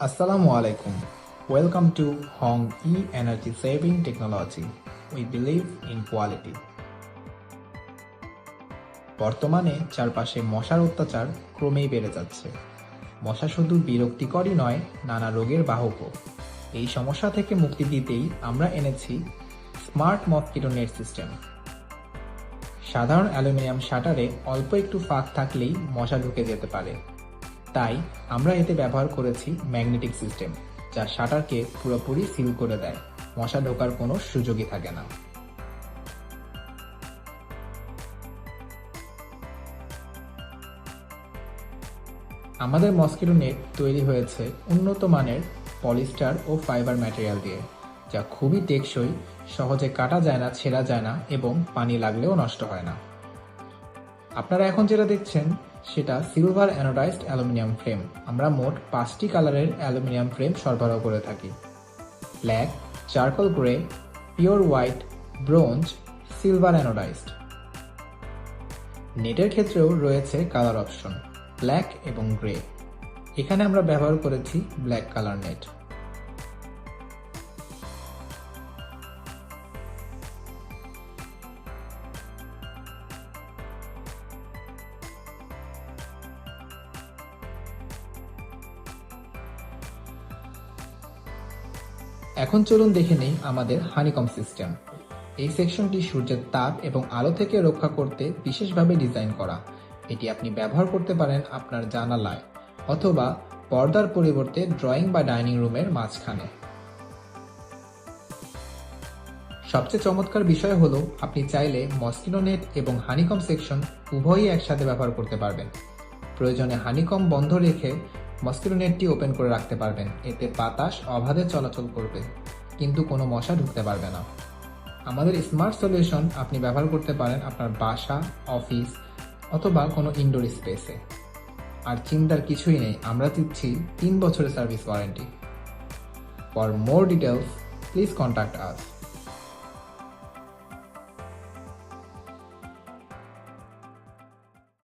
Assalamu alaikum. Welcome to Hong E Energy Saving Technology. We believe in quality. বর্তমানে চারপাশে মশার অত্যাচার ক্রমেই বেড়ে যাচ্ছে মশা শুধু বিরক্তিকরই নয়, নানা রোগের বাহকও এই সমস্যা থেকে মুক্তি দিতেই আমরা এনেছি স্মার্ট মসকিটো নেট সিস্টেম সাধারণ অ্যালুমিনিয়াম শাটারে অল্প একটু ফাঁক থাকলেই মশা ঢুকে যেতে পারে তাই আমরা এতে ব্যবহার করেছি ম্যাগনেটিক সিস্টেম, যা শাটারকে পুরোপুরি সিল করে দেয়। মশা ঢোকার কোনো সুযোগই থাকে না। আমাদের মস্কিটো নেট তৈরি হয়েছে উন্নত মানের পলিস্টার ও ফাইবার ম্যাটেরিয়াল দিয়ে, যা খুবই টেকসই, সহজে কাটা যায় না, ছেঁড়া যায় না এবং পানি লাগলেও নষ্ট হয় না। আপনারা এখন যেটা দেখছেন, সেটা সিলভার অ্যানোডাইজড অ্যালুমিনিয়াম ফ্রেম আমরা মোট পাঁচটি কালারের অ্যালুমিনিয়াম ফ্রেম সরবরাহ করে থাকি। Black charcoal grey pure white bronze silver anodized নেটের ক্ষেত্রেও রয়েছে কালার অপশন ব্ল্যাক এবং গ্রে এখানে আমরা ব্যবহার করেছি ব্ল্যাক কালার নেট এখন চলুন দেখে নেই আমাদের হানিকম সিস্টেম এই সেকশনটি সূর্যের তাপ এবং আলো থেকে রক্ষা করতে বিশেষভাবে ডিজাইন করা। এটি আপনি ব্যবহার করতে পারেন আপনার জানালায় অথবা পর্দার পরিবর্তে ড্রয়িং বা ডাইনিং রুমের মাঝখানে। সবচেয়ে চমৎকার বিষয় হলো, আপনি চাইলে মসকিনো নেট এবং হানিকম সেকশন উভয়ই একসাথে ব্যবহার করতে পারবেন। প্রয়োজনে হানিকম বন্ধ রেখে মসকিটো নেটটি ওপেন করে রাখতে পারবেন। এতে বাতাস অবাধে চলাচল করবে, কিন্তু কোনো মশা ঢুকতে পারবে না। আমাদের স্মার্ট সলিউশন আপনি ব্যবহার করতে পারেন আপনার বাসা, অফিস, অথবা কোনো ইনডোর স্পেসে আর চিন্তার কিছুই নেই, আমরা দিচ্ছি তিন বছরের service warranty. For more details please contact us